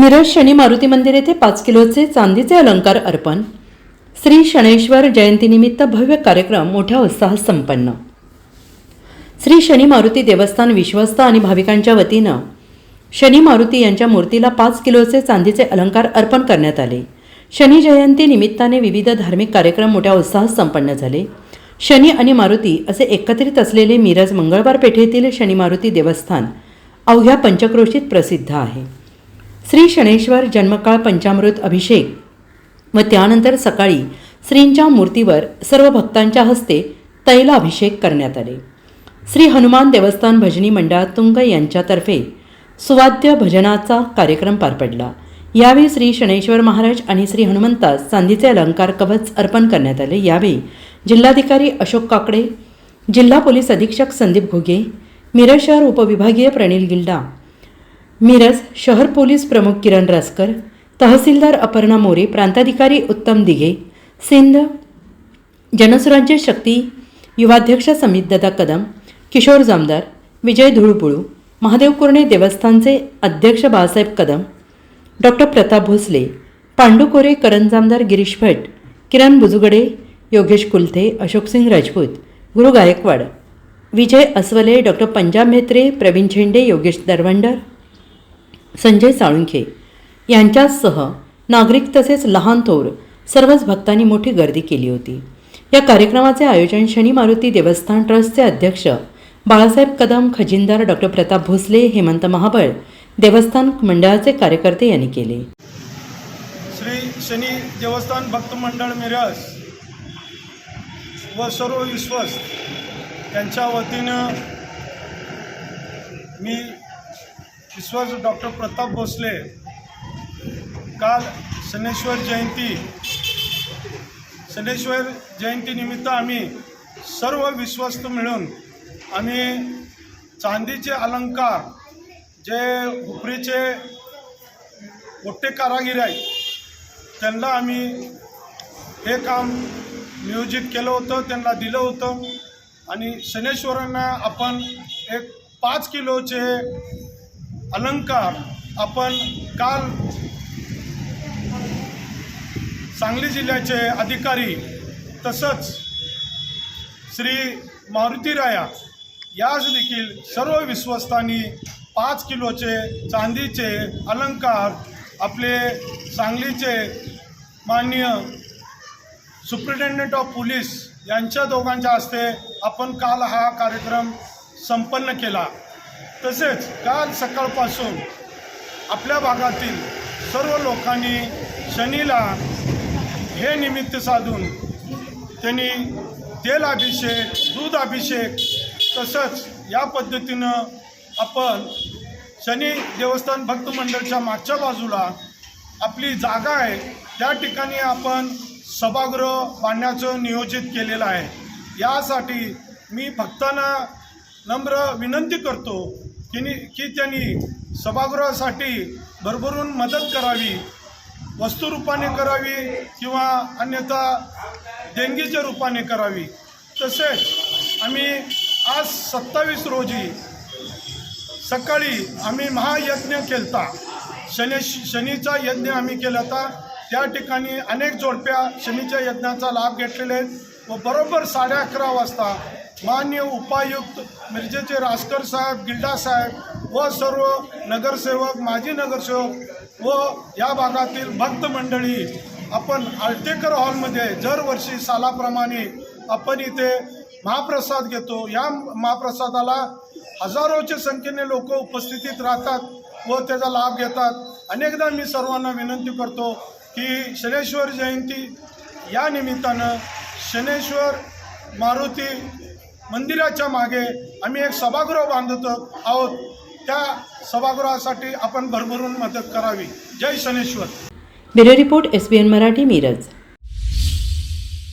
मिरज शनी मारुती मंदिर येथे पाच किलोचे चांदीचे अलंकार अर्पण. श्री शनेश्वर जयंतीनिमित्त भव्य कार्यक्रम मोठ्या उत्साहात संपन्न. श्री शनी मारुती देवस्थान विश्वस्त आणि भाविकांच्या वतीनं शनी मारुती यांच्या मूर्तीला पाच किलोचे चांदीचे अलंकार अर्पण करण्यात आले. शनी जयंती निमित्ताने विविध धार्मिक कार्यक्रम मोठ्या उत्साहात संपन्न झाले. शनी आणि मारुती असे एकत्रित असलेले मिरज मंगळवार पेठेतील शनी मारुती देवस्थान अवघ्या पंचक्रोशीत प्रसिद्ध आहे. श्री शनेश्वर जन्मकाळ पंचामृत अभिषेक व त्यानंतर सकाळी श्रींच्या मूर्तीवर सर्व भक्तांच्या हस्ते तैलाभिषेक करण्यात आले. श्री हनुमान देवस्थान भजनी मंडळ तुंग यांच्यातर्फे सुवाद्य भजनाचा कार्यक्रम पार पडला. यावेळी श्री शनेश्वर महाराज आणि श्री हनुमंतास चांदीचे अलंकार कवच अर्पण करण्यात आले. यावेळी जिल्हाधिकारी अशोक काकडे जिल्हा पोलीस अधीक्षक संदीप घुगे मिरज शहर उपविभागीय प्रणील गिल्डा मिरज शहर पोलीस प्रमुख किरण रासकर तहसीलदार अपर्णा मोरे प्रांताधिकारी उत्तम दिघे सिंध जनसुराज्य शक्ती युवाध्यक्ष समितदादा कदम किशोर जामदार विजय धुळपुळू महादेव कुर्णे देवस्थानचे अध्यक्ष बाळासाहेब कदम डॉक्टर प्रताप भोसले पांडू कोरे करण जामदार गिरीश भट किरण बुजुगडे योगेश कुलथे अशोकसिंग राजपूत गुरु गायकवाड विजय अस्वले डॉक्टर पंजाब म्हेत्रे प्रवीण झेंडे योगेश दरवंडर संजय साळुंखे यांच्यासह नागरिक तसेच लहान थोर सर्वच भक्तांनी मोठी गर्दी केली होती. या कार्यक्रमाचे आयोजन शनी मारुती देवस्थान ट्रस्टचे अध्यक्ष बाळासाहेब कदम खजिनदार डॉक्टर प्रताप भोसले हेमंत महाबळ देवस्थान मंडळाचे कार्यकर्ते यांनी केले. श्री शनी देवस्थान भक्त मंडळ मिरज व सर्व विश्वस्त यांच्या वतीनं मी विश्वास डॉक्टर प्रताप भोसले काल शनेश्वर जयंती. शनेश्वर जयंतीनिमित्त आम्ही सर्व विश्वस्त मिळून आम्ही चांदीचे अलंकार जे उपरीचे मोठे कारागिर आहेत त्यांना आम्ही हे काम नियोजित केलं होतं त्यांना दिलं होतं. आणि शनेश्वरांना आपण एक पाच किलोचे अलंकार आपण काल सांगली जिल्ह्याचे अधिकारी तसंच श्री मारुतीराया याच देखील सर्व विश्वस्तांनी पाच किलोचे चांदीचे अलंकार आपले सांगलीचे माननीय सुप्रिटेंडेंट ऑफ पोलीस यांच्या दोघांच्या हस्ते आपण काल हा कार्यक्रम संपन्न केला. तसेच काल सकाळपासून आपल्या भागातील सर्व लोकांनी शनीला हे निमित्त साधून त्यांनी तेल अभिषेक दूध अभिषेक तसंच या पद्धतीनं आपण शनी देवस्थान भक्त मंडळच्या मागच्या बाजूला आपली जागा आहे. त्या ठिकाणी आपण सभागृह बांधण्याचं नियोजित केलेलं आहे. यासाठी मी भक्तांना नम्र विनंती करतो की की त्यांनी सभागृहासाठी भरभरून मदत करावी वस्तुरूपाने करावी किंवा अन्यथा देणगीच्या रूपाने करावी. तसेच आम्ही आज सत्तावीस रोजी सकाळी आम्ही महायज्ञ केलता. शनी शनीचा यज्ञ आम्ही केला होता त्या ठिकाणी अनेक जोडप्या शनीच्या यज्ञाचा लाभ घेतलेले आहेत व बरोबर साडे अकरा वाजता मान्य उपायुक्त मिरजेचे रासकर साहेब गिल्डा साहेब व सर्व नगरसेवक माजी नगरसेवक व या भागातील भक्त मंडळी आपण आळतेकर हॉलमध्ये दरवर्षी सालाप्रमाणे आपण इथे महाप्रसाद घेतो. या महाप्रसादाला हजारोच्या संख्येने लोक उपस्थितीत राहतात व त्याचा लाभ घेतात. अनेकदा मी सर्वांना विनंती करतो की शनेश्वर जयंती या निमित्तानं शनेश्वर मारुती मंदिराच्या मागे आम्ही एक सभागृह बांधत आहोत. त्या सभागृहासाठी आपण भरभरून मदत करावी. जय Shaneshwar. Bureau report S B N Marathi Miraj.